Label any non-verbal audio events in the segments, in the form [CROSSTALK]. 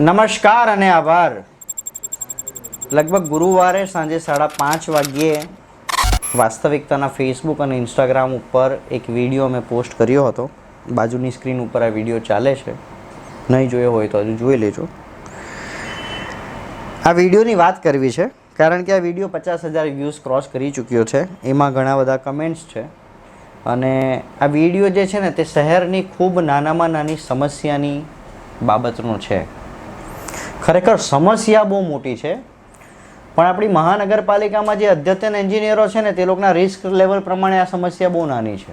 નમસ્કાર અને આભાર. લગભગ ગુરુવારે સાંજે સાડા પાંચ વાગ્યે વાસ્તવિકતાના ફેસબુક અને ઇન્સ્ટાગ્રામ ઉપર એક વીડિયો મેં પોસ્ટ કર્યો હતો. બાજુની સ્ક્રીન ઉપર આ વીડિયો ચાલે છે. નહીં જોયો હોય તો હજુ જોઈ લેજો. આ વિડીયોની વાત કરવી છે, કારણ કે આ વીડિયો પચાસ હજાર વ્યૂઝ ક્રોસ કરી ચૂક્યો છે. એમાં ઘણા બધા કમેન્ટ્સ છે. અને આ વીડિયો જે છે ને, તે શહેરની ખૂબ નાનામાં નાની સમસ્યાની બાબતનો છે. ખરેખર સમસ્યા બહુ મોટી છે. પણ આપણી મહાનગરપાલિકામાં જે અદ્યતન એન્જિનિયરો છે ને, તે લોકોના રિસ્ક લેવલ પ્રમાણે આ સમસ્યા બહુ નાની છે.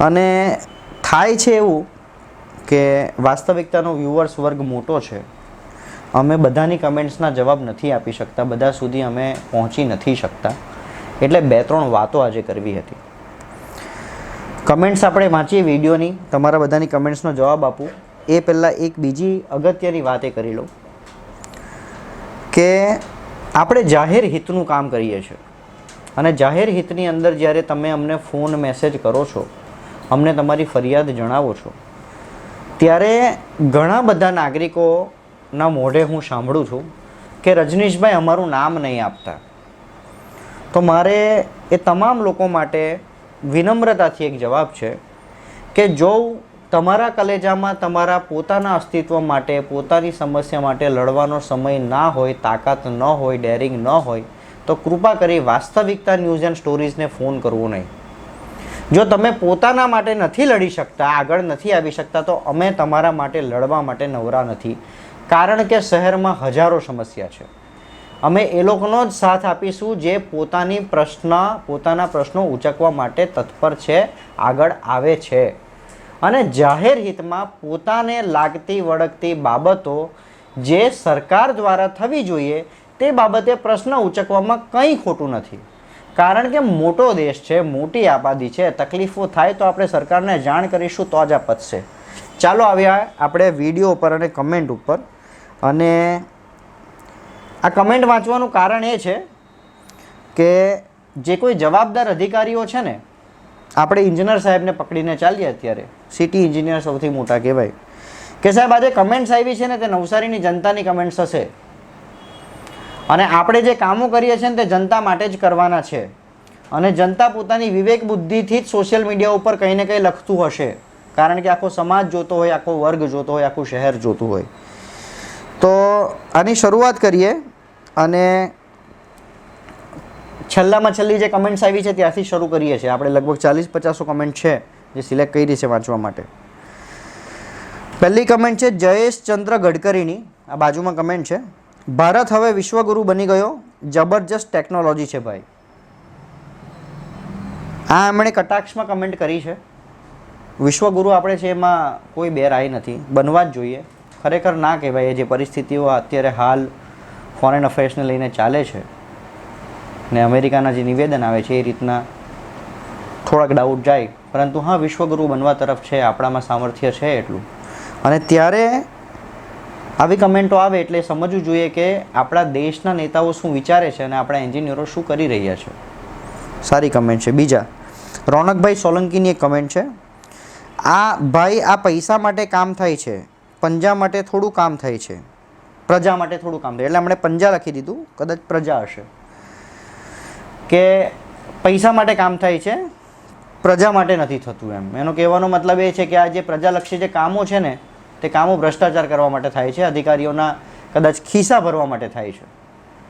અને થાય છે એવું કે વાસ્તવિકતાનો વ્યુઅર્સ વર્ગ મોટો છે. અમે બધાની કમેન્ટ્સના જવાબ નથી આપી શકતા, બધા સુધી અમે પહોંચી નથી શકતા. એટલે બે ત્રણ વાતો આજે કરવી હતી. કમેન્ટ્સ આપણે વાંચીએ વિડીયોની. તમારા બધાની કમેન્ટ્સનો જવાબ આપું. એ પહેલાં એક બીજી અગત્યની વાત એ કરી લઉં કે આપણે જાહેર હિતનું કામ કરીએ છીએ. અને જાહેર હિતની અંદર જ્યારે તમે અમને ફોન મેસેજ કરો છો, અમને તમારી ફરિયાદ જણાવો છો, ત્યારે ઘણા બધા નાગરિકોના મોઢે હું સાંભળું છું કે રજનીશભાઈ અમારું નામ નહીં આપતા. તો મારે એ તમામ લોકો માટે વિનમ્રતાથી એક જવાબ છે કે જો તમારા કલેજામાં તમારા પોતાના અસ્તિત્વ માટે, પોતાની સમસ્યા માટે લડવાનો સમય ના હોય, તાકાત ન હોય ડેરિંગ ન હોય, તો કૃપા કરી વાસ્તવિકતા ન્યૂઝ એન્ડ સ્ટોરીઝને ફોન કરવો નહીં. જો તમે પોતાના માટે નથી લડી શકતા, આગળ નથી આવી શકતા, તો અમે તમારા માટે લડવા માટે નવરા નથી. કારણ કે શહેરમાં હજારો સમસ્યા છે. અમે એ લોકોનો જ સાથ આપીશું જે પોતાની પ્રશ્ન, પોતાના પ્રશ્નો ઉચકવા માટે તત્પર છે, આગળ આવે છે. અને જાહેર હિતમાં પોતાને લાગતી વળગતી બાબતો જે સરકાર દ્વારા થવી જોઈએ તે બાબતે પ્રશ્ન ઉચકવામાં કંઈ ખોટું નથી. કારણ કે મોટો દેશ છે, મોટી આબાદી છે, તકલીફો થાય તો આપણે સરકારને જાણ કરીશું તો જ આ પતશે. ચાલો આવ્યા આપણે વીડિયો ઉપર અને કમેન્ટ ઉપર. અને આ કમેન્ટ વાંચવાનું કારણ એ છે કે જે કોઈ જવાબદાર અધિકારીઓ છે ને આપણે ઇન્જિનિયર સાહેબને પકડીને ચાલીએ અત્યારે. સિટી ઇન્જિનિયર સૌથી મોટા કહેવાય. કે સાહેબ, આજે કમેન્ટ્સ આવી છે ને, તે નવસારીની જનતાની કમેન્ટ્સ હશે. અને આપણે જે કામો કરીએ છીએ ને, તે જનતા માટે જ કરવાના છે. અને જનતા પોતાની વિવેક બુદ્ધિથી જ સોશિયલ મીડિયા ઉપર કંઈ ને કંઈ લખતું હશે. કારણ કે આખો સમાજ જોતો હોય, આખો વર્ગ જોતો હોય, આખું શહેર જોતું હોય. તો આની શરૂઆત કરીએ અને છેલ્લામાં છેલ્લી જે કમેન્ટ્સ આવી છે ત્યાંથી શરૂ કરીએ છીએ. આપણે લગભગ ચાલીસ પચાસો કમેન્ટ છે જે સિલેક્ટ કરી છે વાંચવા માટે. પહેલી કમેન્ટ છે જયેશ ચંદ્ર ગડકરીની. આ બાજુમાં કમેન્ટ છે. ભારત હવે વિશ્વગુરુ બની ગયો. જબરજસ્ત ટેકનોલોજી છે ભાઈ. આ એમણે કટાક્ષમાં કમેન્ટ કરી છે. વિશ્વગુરુ આપણે છે એમાં કોઈ બે રાય નથી. બનવા જ જોઈએ. ખરેખર ના કહેવાય. એ જે પરિસ્થિતિઓ અત્યારે હાલ ફોરેન અફેર્સને લઈને ચાલે છે. ને અમેરિકાના જે નિવેદન આવે છે એ રીતના થોડાક ડાઉટ જાય. પરંતુ હા, વિશ્વગુરુ બનવા તરફ છે, આપણામાં સામર્થ્ય છે એટલું. અને ત્યારે આવી કમેન્ટો આવે એટલે સમજવું જોઈએ કે આપણા દેશના નેતાઓ શું વિચારે છે અને આપણા એન્જિનિયરો શું કરી રહ્યા છે. સારી કમેન્ટ છે. બીજા, રોનકભાઈ સોલંકીની એક કમેન્ટ છે. આ ભાઈ આ પૈસા માટે કામ થાય છે, પંજા માટે થોડું કામ થાય છે. પ્રજા માટે થોડું કામ થાય એટલે આપણે પંજા લખી દીધું. કદાચ પ્રજા હશે. કે પૈસા માટે કામ થાય છે, પ્રજા માટે નથી થતું એમ. એનો કહેવાનો મતલબ એ છે કે આ જે પ્રજાલક્ષી જે કામો છે ને, તે કામો ભ્રષ્ટાચાર કરવા માટે થાય છે, અધિકારીઓના કદાચ ખિસ્સા ભરવા માટે થાય છે.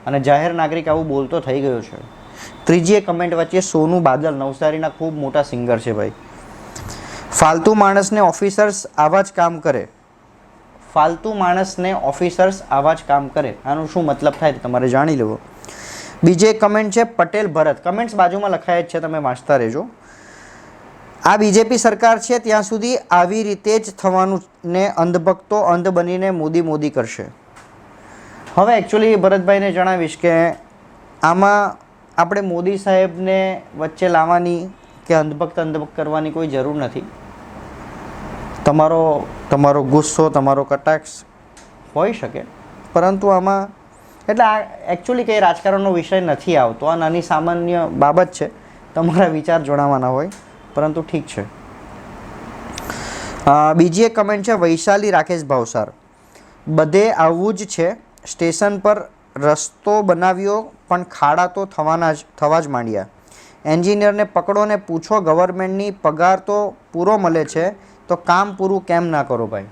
અને જાહેર નાગરિક આવું બોલતો થઈ ગયો છે. ત્રીજી એ કમેન્ટ વચ્ચે સોનું બાદલ, નવસારીના ખૂબ મોટા સિંગર છે ભાઈ. ફાલતુ માણસને ઓફિસર્સ આવા જ કામ કરે. ફાલતુ માણસને ઓફિસર્સ આવા જ કામ કરે. આનું શું મતલબ થાય તમારે જાણી લેવો. બીજી કમેન્ટ છે પટેલ ભરત. કમેન્ટ્સ બાજુમાં લખાય જ છે, તમે વાંચતા રહેજો. આ બીજેપી સરકાર છે, ત્યાં સુધી આવી રીતે જ થવાનું ને અંધભક્તો, અંધ બનીને મોદી મોદી કરશે. હવે એકચ્યુઅલી ભરતભાઈને જણાવીશ કે આમાં આપણે મોદી સાહેબને વચ્ચે લાવવાની કે અંધભક્ત અંધભક્ત કરવાની કોઈ જરૂર નથી. તમારો તમારો ગુસ્સો, તમારો કટાક્ષ હોઈ શકે. પરંતુ આમાં એટલે આ એકચ્યુઅલી કંઈ રાજકારણનો વિષય નથી આવતો. આ નાની સામાન્ય બાબત છે. તમારા વિચાર જણાવવાના હોય, પરંતુ ઠીક છે. બીજી એક કમેન્ટ છે, વૈશાલી રાકેશ ભાવસાર. બધે આવવું જ છે, સ્ટેશન પર રસ્તો બનાવ્યો, પણ ખાડા તો થવાના જ, થવા જ માંડ્યા. એન્જિનિયરને પકડો ને પૂછો, ગવર્મેન્ટની પગાર તો પૂરો મળે છે, તો કામ પૂરું કેમ ના કરો ભાઈ?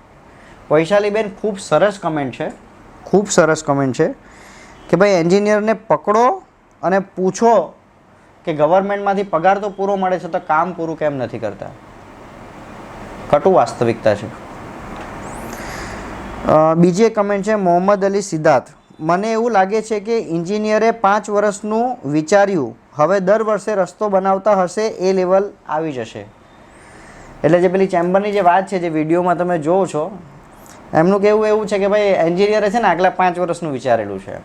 વૈશાલીબેન, ખૂબ સરસ કમેન્ટ છે. ખૂબ સરસ કમેન્ટ છે. કે ભાઈ એન્જિનિયરને પકડો અને પૂછો કે ગવર્મેન્ટમાંથી પગાર તો પૂરો મળે છે, તો કામ પૂરું કેમ નથી કરતા? કટુ વાસ્તવિકતા છે. બીજી એક કમેન્ટ છે, મોહમ્મદ અલી સિદ્ધાર્થ મને એવું લાગે છે કે ઇન્જિનિયરે પાંચ વર્ષનું વિચાર્યું, હવે દર વર્ષે રસ્તો બનાવતા હશે, એ લેવલ આવી જશે. એટલે જે પેલી ચેમ્બરની જે વાત છે, જે વિડીયોમાં તમે જોવો છો, એમનું કહેવું એવું છે કે ભાઈ એન્જિનિયરે છે ને આગલા પાંચ વર્ષનું વિચારેલું છે.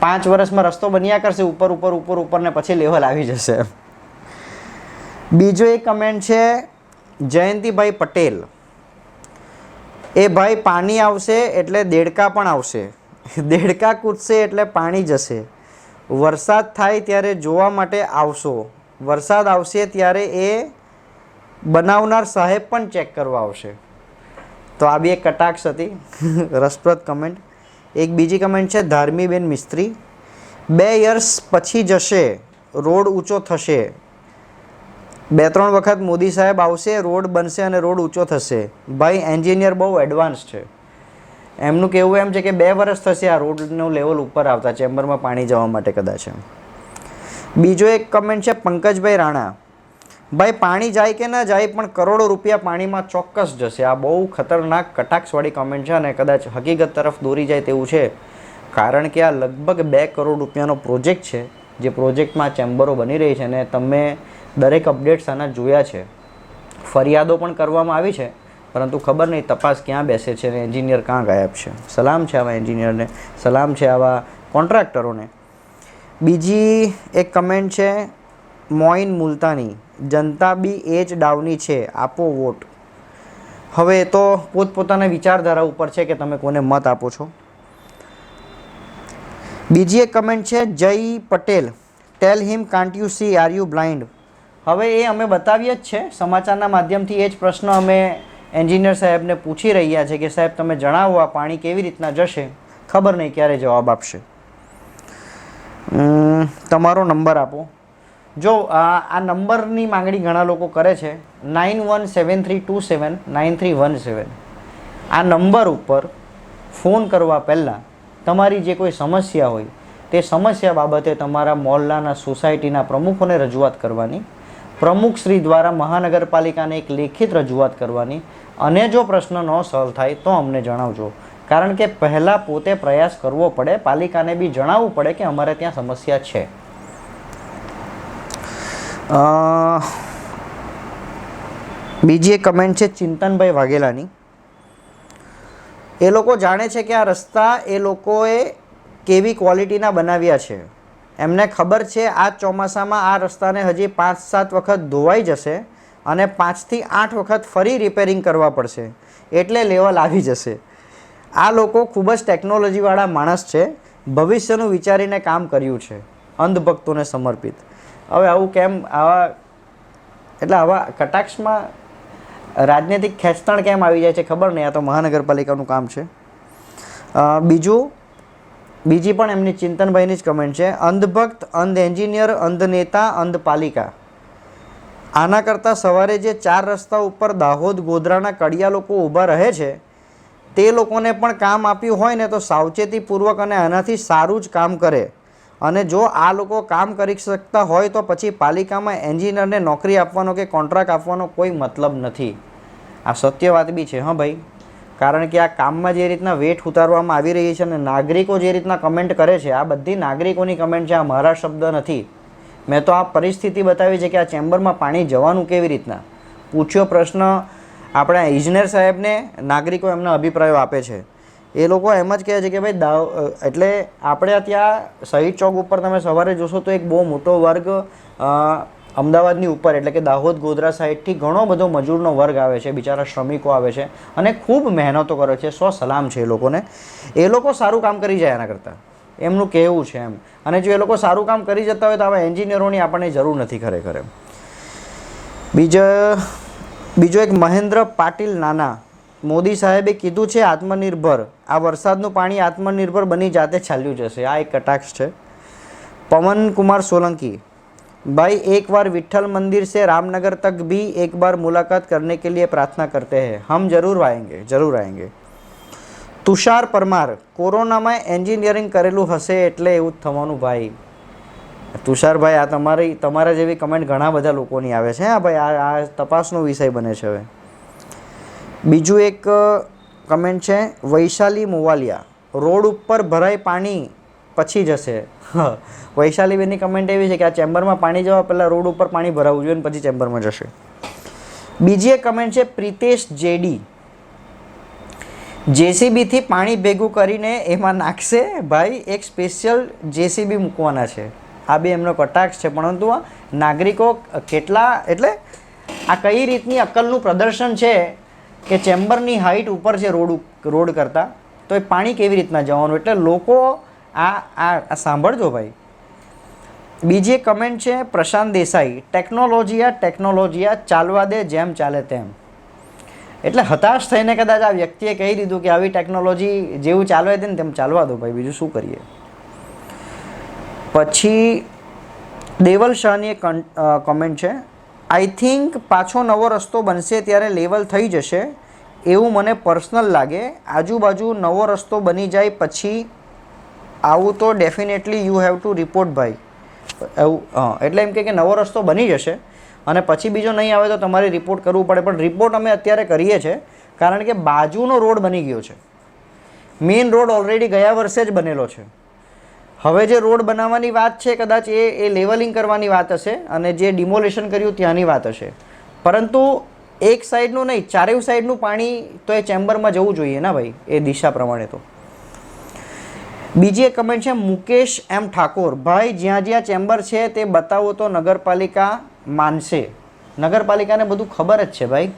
પાંચ વર્ષમાં રસ્તો બન્યા કરશે, ઉપર ઉપર ઉપર ઉપર ને પછી લેવલ આવી જશે બીજો એક કમેન્ટ છે, જયંતિભાઈ પટેલ. એ ભાઈ પાણી આવશે એટલે દેડકા પણ આવશે. દેડકા કૂદશે એટલે પાણી જશે. વરસાદ થાય ત્યારે જોવા માટે આવશો. વરસાદ આવશે ત્યારે એ બનાવનાર સાહેબ પણ ચેક કરવા આવશે. તો આ બી એક કટાક્ષ હતી. રસપ્રદ કમેન્ટ એક બીજી કમેન્ટ છે, ધાર્મીબેન મિસ્ત્રી, બે યર્સ પછી જશે, રોડ ઊંચો થશે. બે ત્રણ વખત મોદી સાહેબ આવશે, રોડ બનશે અને રોડ ઊંચો થશે. ભાઈ, એન્જિનિયર બહુ એડવાન્સ છે. એમનું કહેવું એમ છે કે બે વર્ષ થશે આ રોડનું લેવલ ઉપર આવતા, ચેમ્બરમાં પાણી જવા માટે કદાચ બીજો એક કમેન્ટ છે, પંકજભાઈ રાણા ભાઈ, પાણી જાય કે ના જાય, પણ કરોડો રૂપિયા પાણીમાં ચોક્કસ જશે. આ બહુ ખતરનાક, કટાક્ષવાળી કમેન્ટ છે અને કદાચ હકીકત તરફ દોરી જાય તેવું છે. કારણ કે આ લગભગ બે કરોડ રૂપિયાનો પ્રોજેક્ટ છે, જે પ્રોજેક્ટમાં ચેમ્બરો બની રહી છે અને તમે દરેક અપડેટ્સ આના જોયા છે. ફરિયાદો પણ કરવામાં આવી છે, પરંતુ ખબર નહીં તપાસ ક્યાં બેસે છે અને એન્જિનિયર ક્યાં ગાયબ છે. સલામ છે આવા એન્જિનિયરને સલામ છે આવા કોન્ટ્રાક્ટરોને બીજી એક કમેન્ટ છે મોઇન મુલતાની. જનતા બી એ જ ડાઉની છે. આપો વોટ. હવે તો પોતપોતાના વિચારધારા ઉપર છે કે તમે કોને મત આપો છો? બીજી એક કમેન્ટ છે, Jay Patel. Tell him can't you see are you blind હવે એ અમે બતાવીએ જ છે. સમાચારના માધ્યમથી એ જ પ્રશ્ન અમે એન્જિનિયર સાહેબને પૂછી રહ્યા છે કે, સાહેબ, તમે જણાવો, આ પાણી કેવી રીતના જશે? ખબર નહીં ક્યારે જવાબ આપશે. તમારો નંબર આપો. જો, આ નંબરની માંગણી ઘણા લોકો કરે છે nine one seven three two seven nine three one seven આ નંબર ઉપર ફોન કરવા પહેલાં તમારી જે કોઈ સમસ્યા હોય, તે સમસ્યા બાબતે તમારા મોહલ્લાના સોસાયટીના પ્રમુખોને રજૂઆત કરવાની, પ્રમુખ શ્રી દ્વારા મહાનગરપાલિકાને એક લેખિત રજૂઆત કરવાની, અને જો પ્રશ્ન ન સોલ્વ થાય તો અમને જણાવજો. કારણ કે પહેલાં પોતે પ્રયાસ કરવો પડે, પાલિકાને બી જણાવવું પડે કે અમારે ત્યાં સમસ્યા છે. બીજી એક કમેન્ટ છે ચિંતનભાઈ વાઘેલાની. એ લોકો જાણે છે કે આ રસ્તા એ લોકોએ કેવી ક્વોલિટીના બનાવ્યા છે. એમને ખબર છે આ ચોમાસામાં આ રસ્તાને હજી પાંચ સાત વખત ધોવાઈ જશે અને પાંચથી આઠ વખત ફરી રિપેરિંગ કરવા પડશે. એટલે લેવલ આવી જશે. આ લોકો ખૂબ જ ટેકનોલોજીવાળા માણસ છે. ભવિષ્યનું વિચારીને કામ કર્યું છે. અંધભક્તોને સમર્પિત. હવે આવું કેમ? આવા એટલે આવા કટાક્ષમાં રાજનૈતિક ખેંચતાણ કેમ આવી જાય છે ખબર નહીં? આ તો મહાનગરપાલિકાનું કામ છે. બીજું, બીજી પણ એમની ચિંતનભાઈની જ કમેન્ટ છે. અંધભક્ત અંધ એન્જિનિયર અંધ નેતા અંધ પાલિકા આના કરતાં સવારે જે ચાર રસ્તા ઉપર દાહોદ, ગોધરાના કડિયા લોકો ઊભા રહે છે, તે લોકોને પણ કામ આપ્યું હોય ને તો સાવચેતીપૂર્વક અને આનાથી સારું જ કામ કરે. અને જો આ લોકો કામ કરી શકતા હોય તો પછી પાલિકામાં એન્જિનિયરને નોકરી આપવાનો કે કોન્ટ્રાક્ટ આપવાનો કોઈ મતલબ નથી. આ સત્ય વાત બી છે, હા ભાઈ. કારણ કે આ કામમાં જે રીતના વેઠ ઉતારવામાં આવી રહી છે અને નાગરિકો જે રીતના કમેન્ટ કરે છે, આ બધી નાગરિકોની કમેન્ટ છે, આ મારા શબ્દ નથી. મેં તો આ પરિસ્થિતિ બતાવી છે કે આ ચેમ્બરમાં પાણી જવાનું કેવી રીતના? પૂછ્યો પ્રશ્ન આપણા ઇજનેર સાહેબને, નાગરિકો એમના અભિપ્રાયો આપે છે. એ લોકો એમ જ કહે છે કે ભાઈ દાવ એટલે આપણે ત્યાં શહીદ ચોક ઉપર તમે સવારે જોશો તો એક બહુ મોટો વર્ગ અમદાવાદની ઉપર, એટલે કે દાહોદ ગોધરા સાઈડથી ઘણો બધો મજૂરનો વર્ગ આવે છે, બિચારા શ્રમિકો આવે છે અને ખૂબ મહેનતો કરે છે સો સલામ છે એ લોકોને. એ લોકો સારું કામ કરી જાય એના કરતાં. એમનું કહેવું છે એમ. અને જો એ લોકો સારું કામ કરી જતા હોય તો આવા એન્જિનિયરોની આપણને જરૂર નથી ખરેખર બીજો બીજો એક મહેન્દ્ર પાટીલ નાના મોદી સાહેબે કીધું છે આત્મનિર્ભર. આ વરસાદનું પાણી આત્મનિર્ભર બની જાતે ચાલ્યું જશે. આ એક કટાક્ષ છે. પવન કુમાર સોલંકી. ભાઈ એક બાર વિઠ્ઠલ મંદિર સે રામનગર તક ભી એક બાર મુલાકાત કરને કે લીએ પ્રાર્થના કરતે હૈ. હમ જરૂર આએંગે જરૂર આએંગે તુષાર પરમાર, કોરોનામાં એન્જિનિયરિંગ કરેલું હશે એટલે એવું જ થવાનું ભાઈ. તુષારભાઈ આ તમારી, તમારા જેવી કમેન્ટ ઘણા બધા લોકોની આવે છે, હા ભાઈ? આ આ તપાસનો વિષય બને છે હવે. બીજું એક કમેન્ટ છે, વૈશાલી મોવાલિયા, રોડ ઉપર ભરાય પાણી પછી જશે. વૈશાલીબેનની કમેન્ટ એવી છે કે આ ચેમ્બરમાં પાણી જવા પહેલાં રોડ ઉપર પાણી ભરાવવું જોઈએ અને પછી ચેમ્બરમાં જશે. બીજી એક કમેન્ટ છે, પ્રિતેશ જેડી જેસીબીથી પાણી ભેગું કરીને એમાં નાખશે? ભાઈ, એક સ્પેશિયલ જેસીબી મૂકવાના છે. આ બે એમનો કટાક્ષ છે, પરંતુ નાગરિકો કેટલા, એટલે આ કઈ રીતની અક્કલનું પ્રદર્શન છે કે ચેમ્બરની હાઇટ ઉપર છે રોડ રોડ કરતાં, તો એ પાણી કેવી રીતના જવાનું? એટલે લોકો આ આ સાંભળજો ભાઈ. બીજી કમેન્ટ છે, પ્રશાંત દેસાઈ ટેકનોલોજીયા ટેકનોલોજીયા ચાલવા દે જેમ ચાલે તેમ. એટલે હતાશ થઈને કદાચ આ વ્યક્તિએ કહી દીધું કે આવી ટેકનોલોજી જેવું ચાલવા દે ને તેમ ચાલવા દો ભાઈ, બીજું શું કરીએ? પછી દેવલ શાહની એક કમેન્ટ છે આઈ થિંક પાછો નવો રસ્તો બનશે ત્યારે લેવલ થઈ જશે. એવું મને પર્સનલ લાગે. આજુબાજુ નવો રસ્તો બની જાય પછી આવું તો definitely you have to report ભાઈ. એવું, હા, એટલે એમ કે નવો રસ્તો બની જશે અને પછી બીજો નહીં આવે તો તમારે રિપોર્ટ કરવું પડે. પણ રિપોર્ટ અમે અત્યારે કરીએ છીએ કારણ કે બાજુનો રોડ બની ગયો છે. મેઇન રોડ ઓલરેડી ગયા વર્ષે જ બનેલો છે. હવે જે રોડ બનાવવાની વાત છે, કદાચ એ એ લેવલિંગ કરવાની વાત હશે અને જે ડિમોલેશન કર્યું ત્યાંની વાત હશે. પરંતુ એક સાઈડનું નહીં, ચારેય સાઈડનું પાણી તો એ ચેમ્બરમાં જવું જોઈએ ના ભાઈ, એ દિશા પ્રમાણે તો. બીજી એક કમેન્ટ છે, મુકેશ એમ ઠાકોર, ભાઈ, જ્યાં જ્યાં ચેમ્બર છે તે બતાવો તો નગરપાલિકા માનશે. નગરપાલિકાને બધું ખબર જ છે ભાઈ.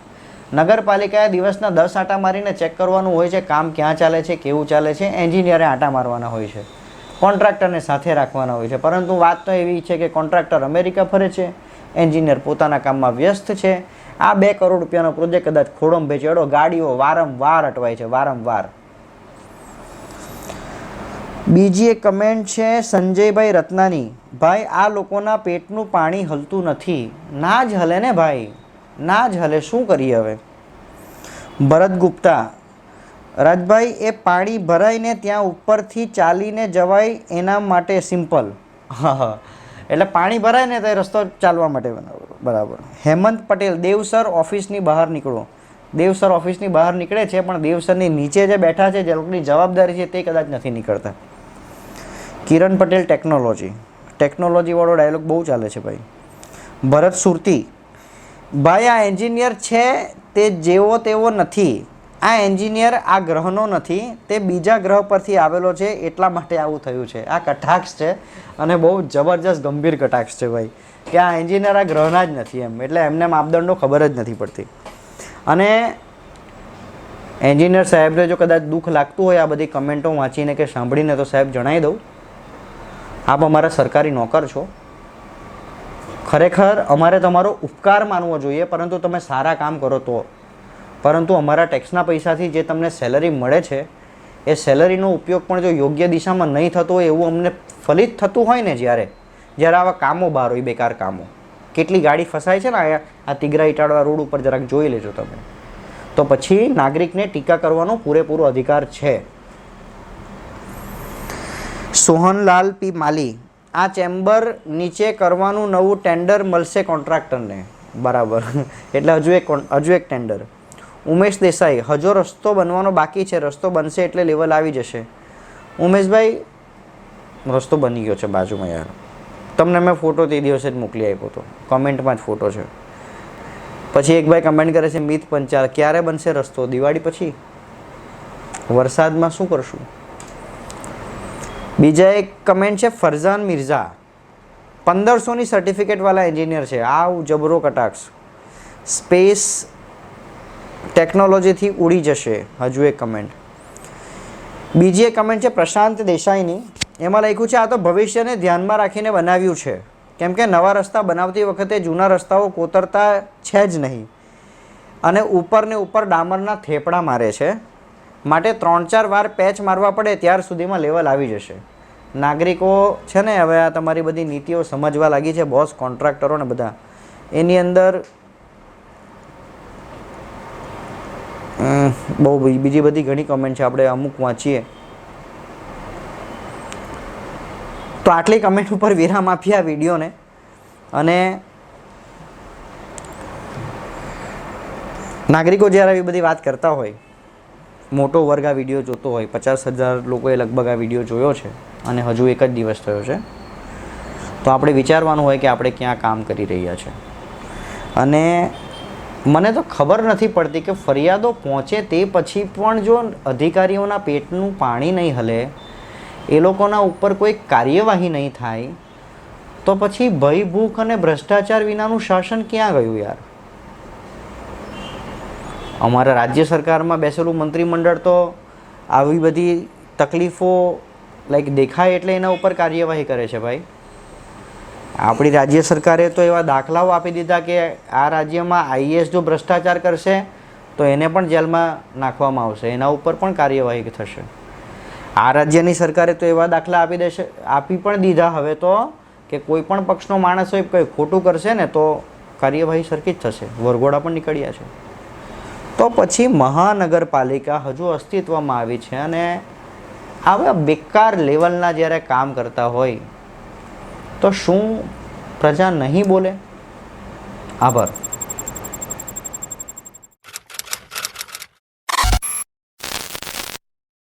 નગરપાલિકાએ દિવસના દસ આંટા મારીને ચેક કરવાનું હોય છે, કામ ક્યાં ચાલે છે, કેવું ચાલે છે, એન્જિનિયરે આંટા મારવાના હોય છે. કોન્ટ્રાક્ટરને સાથે રાખવાના હોય છે. પરંતુ વાત તો એવી છે કે કોન્ટ્રાક્ટર અમેરિકા ફરે છે, એન્જિનિયર પોતાના કામમાં વ્યસ્ત છે. આ બે કરોડ રૂપિયાનો પ્રોજેક્ટ કદાચ ખોડંભે ચડો ગાડીઓ વારંવાર અટવાય છે, વારંવાર. બીજી એક કમેન્ટ છે સંજયભાઈ રત્નાની. ભાઈ, આ લોકોના પેટનું પાણી હલતું નથી. ના જ હલે ને ભાઈ? ના જ હલે, શું કરીએ હવે? ભરત ગુપ્તા રાજભાઈ, એ પાણી ભરાઈને ત્યાં ઉપરથી ચાલીને જવાય એના માટે સિમ્પલ હા હા. એટલે પાણી ભરાય ને તો એ રસ્તો ચાલવા માટે બરાબર. હેમંત પટેલ, દેવસર ઓફિસની બહાર નીકળો. દેવસર ઓફિસની બહાર નીકળે છે, પણ દેવસરની નીચે જે બેઠા છે, જે લોકોની જવાબદારી છે, તે કદાચ નથી નીકળતા. કિરણ પટેલ ટેકનોલોજી ટેકનોલોજીવાળો ડાયલોગ બહુ ચાલે છે, ભાઈ. ભરત સુરતી. ભાઈ, આ એન્જિનિયર છે તે જેવો તેવો નથી. આ એન્જિનિયર આ ગ્રહનો નથી, તે બીજા ગ્રહ પરથી આવેલો છે, એટલા માટે આવું થયું છે. આ કટાક્ષ છે અને બહુ જબરજસ્ત ગંભીર કટાક્ષ છે ભાઈ. કે આ એન્જિનિયર આ ગ્રહના જ નથી એમ. એટલે એમને માપદંડો ખબર જ નથી પડતી. અને એન્જિનિયર સાહેબને જો કદાચ દુઃખ લાગતું હોય આ બધી કમેન્ટો વાંચીને કે સાંભળીને તો સાહેબ જણાવી દઉં. આપ અમારા સરકારી નોકર છો. ખરેખર અમારે તમારો ઉપકાર માનવો જોઈએ, પરંતુ તમે સારા કામ કરો તો. પરંતુ અમારા ટેક્સના પૈસાથી જે તમને સેલરી મળે છે, એ સેલરીનો ઉપયોગ પણ જો યોગ્ય દિશામાં નહીં થતો હોય એવું અમને ફલિત થતું હોય ને જ્યારે જ્યારે આવા કામો બહાર હોય, બેકાર કામો. કેટલી ગાડી ફસાય છે ને આ તિગરા ઇટાડવા રોડ ઉપર જરાક જોઈ લેજો તમે. તો પછી નાગરિકને ટીકા કરવાનો પૂરેપૂરો અધિકાર છે. સોહનલાલ પી. માલી, આ ચેમ્બર નીચે કરવાનું નવું ટેન્ડર મળશે કોન્ટ્રાક્ટરને. બરાબર. [LAUGHS] એટલે હજુ એક હજુ એક ટેન્ડર. ઉમેશ દેસાઈ, હજુ રસ્તો બનવાનો બાકી છે, રસ્તો બનશે એટલે લેવલ આવી જશે. ઉમેશભાઈ, રસ્તો બની ગયો છે બાજુમાં યાર. તમને મેં ફોટો તે દિવસે જ મોકલી આપ્યો હતો. કમેન્ટમાં જ ફોટો છે. પછી એક ભાઈ કમેન્ટ કરે છે, મિત પંચાલ, ક્યારે બનશે રસ્તો? દિવાળી પછી? વરસાદમાં શું કરશું? બીજા એક કમેન્ટ છે ફરઝાન મિર્ઝા, પંદરસોની સર્ટિફિકેટવાળા એન્જિનિયર છે. આવું જબરો કટાક્ષ. સ્પેસ ટેકનોલોજીથી ઉડી જશે. હજુ એક કમેન્ટ બીજી એક કમેન્ટ છે પ્રશાંત દેસાઈની. એમાં લખ્યું છે, આ તો ભવિષ્યને ધ્યાનમાં રાખીને બનાવ્યું છે. કેમ કે નવા રસ્તા બનાવતી વખતે જૂના રસ્તાઓ કોતરતા છે જ નહીં. અને ઉપરને ઉપર ડામરના થેપડા મારે છે. માટે ત્રણ ચાર વાર પેચ મારવા પડે ત્યાર સુધીમાં લેવલ આવી જશે. નાગરિકો છે ને, હવે આ તમારી બધી નીતિઓ સમજવા લાગી છે, બોસ, કોન્ટ્રાક્ટરો ને બધા. એની અંદર અમ, બહુ બીજી બધી ઘણી કમેન્ટ છે, આપણે અમુક વાંચીએ. તો આટલી કમેન્ટ ઉપર વિરામ આપીએ આ વિડીયોને. અને નાગરિકો જ્યારે આવી બધી વાત કરતા હોય, મોટો વર્ગ આ વીડિયો જોતો હોય, પચાસ હજાર લોકોએ લગભગ આ વીડિયો જોયો છે, અને હજુ એક જ દિવસ થયો છે, તો આપણે વિચારવાનું હોય કે આપણે ક્યાં કામ કરી રહ્યા છે. અને મને તો ખબર નથી પડતી કે ફરિયાદો પહોંચે તે પછી પણ જો અધિકારીઓના પેટનું પાણી નહીં હલે, એ લોકોના ઉપર કોઈ કાર્યવાહી નહીં થાય, તો પછી ભય, ભૂખ અને ભ્રષ્ટાચાર વિનાનું શાસન ક્યાં ગયું યાર? અમારા રાજ્ય સરકારમાં બેસેલું મંત્રીમંડળ તો આવી બધી તકલીફો લાઈક દેખાય એટલે એના ઉપર કાર્યવાહી કરે છે ભાઈ. આપણી રાજ્ય સરકારે તો એવા દાખલાઓ આપી દીધા કે આ રાજ્યમાં આઈએસ જો ભ્રષ્ટાચાર કરશે, તો એને પણ જેલમાં નાખવામાં આવશે. એના ઉપર પણ કાર્યવાહી થશે. આ રાજ્યની સરકારે તો એવા દાખલા આપી દેશે, આપી પણ દીધા. હવે તો કે કોઈ પણ પક્ષનો માણસ હોય, કંઈ ખોટું કરશે ને, તો કાર્યવાહી સરખી જ થશે. વરઘોડા પણ નીકળ્યા છે. તો પછી મહાનગરપાલિકા હજુ અસ્તિત્વમાં આવી છે અને આવા બેકાર લેવલના જ્યારે કામ કરતા હોય તો શું પ્રજા નહીં બોલે? આભાર.